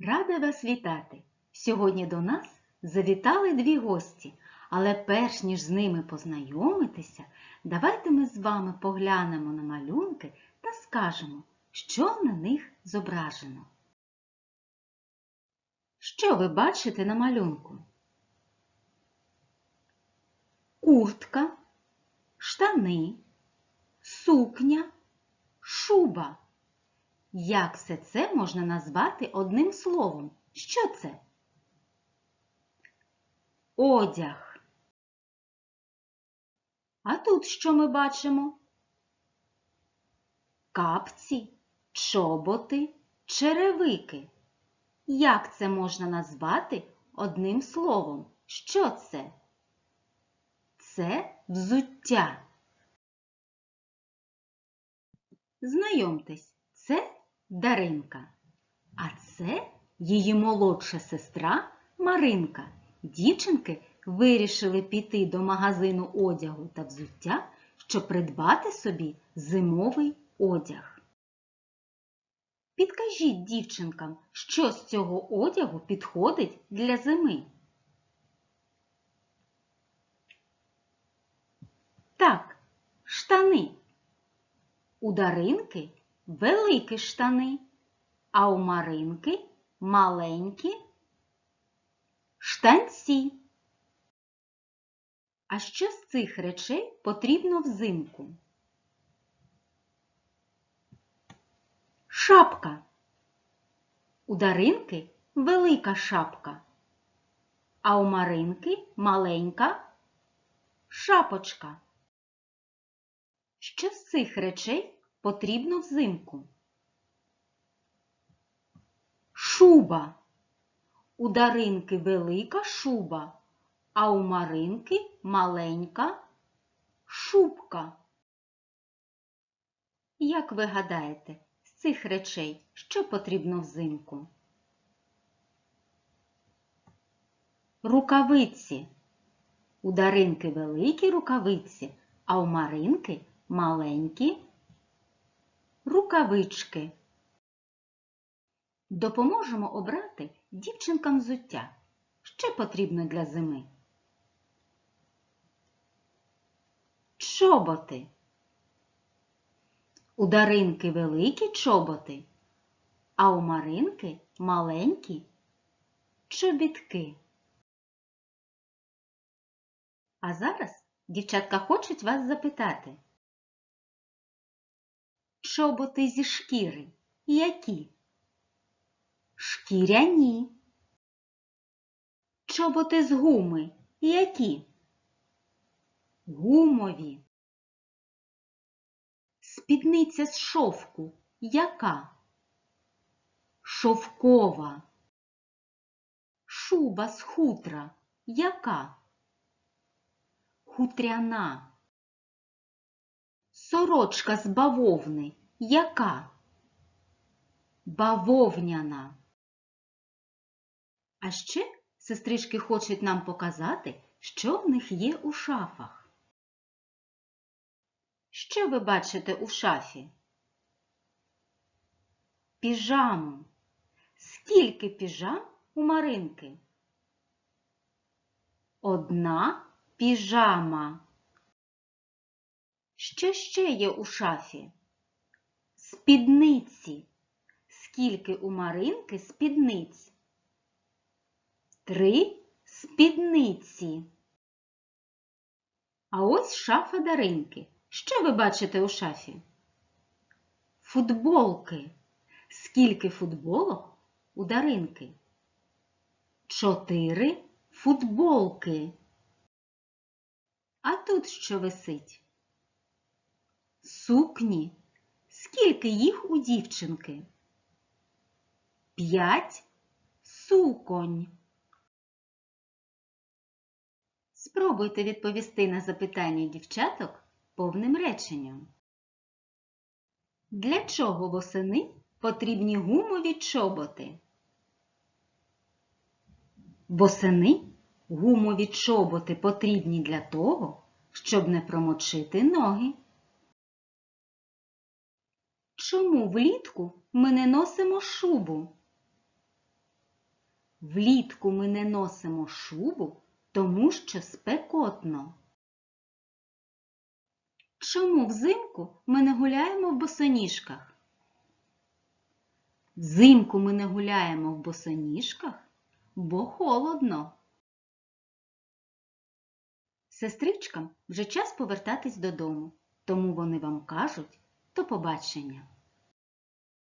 Рада вас вітати! Сьогодні до нас завітали дві гості, але перш ніж з ними познайомитися, давайте ми з вами поглянемо на малюнки та скажемо, що на них зображено. Що ви бачите на малюнку? Куртка, штани, сукня, шуба. Як все це можна назвати одним словом? Що це? Одяг. А тут що ми бачимо? Капці, чоботи, черевики. Як це можна назвати одним словом? Що це? Це взуття. Знайомтесь, це Даринка. А це її молодша сестра Маринка. Дівчинки вирішили піти до магазину одягу та взуття, щоб придбати собі зимовий одяг. Підкажіть дівчинкам, що з цього одягу підходить для зими. Так, штани. У Даринки великі штани, а у Маринки маленькі штанці. А що з цих речей потрібно взимку? Шапка. У Даринки велика шапка, а у Маринки маленька шапочка. Що з цих речей потрібно взимку? Шуба. У Даринки велика шуба, а у Маринки маленька шубка. Як ви гадаєте, з цих речей що потрібно взимку? Рукавиці. У Даринки великі рукавиці, а у Маринки маленькі рукавички. Допоможемо обрати дівчинкам взуття. Що потрібно для зими? Чоботи. У Даринки великі чоботи, а у Маринки маленькі чобітки. А зараз дівчатка хочуть вас запитати. Чоботи зі шкіри які? Шкіряні. Чоботи з гуми які? Гумові. Спідниця з шовку яка? Шовкова. Шуба з хутра яка? Хутряна. Сорочка з бавовни яка? Бавовняна. А ще сестрички хочуть нам показати, що в них є у шафах. Що ви бачите у шафі? Піжаму. Скільки піжам у Маринки? Одна піжама. Що ще є у шафі? Спідниці. Скільки у Маринки спідниць? Три спідниці. А ось шафа Даринки. Що ви бачите у шафі? Футболки. Скільки футболок у Даринки? Чотири футболки. А тут що висить? Сукні. Скільки їх у дівчинки? П'ять суконь. Спробуйте відповісти на запитання дівчаток повним реченням. Для чого восени потрібні гумові чоботи? Восени гумові чоботи потрібні для того, щоб не промочити ноги. Чому влітку ми не носимо шубу? Влітку ми не носимо шубу, тому що спекотно. Чому взимку ми не гуляємо в босоніжках? Взимку ми не гуляємо в босоніжках, бо холодно. Сестричкам вже час повертатись додому, тому вони вам кажуть до побачення.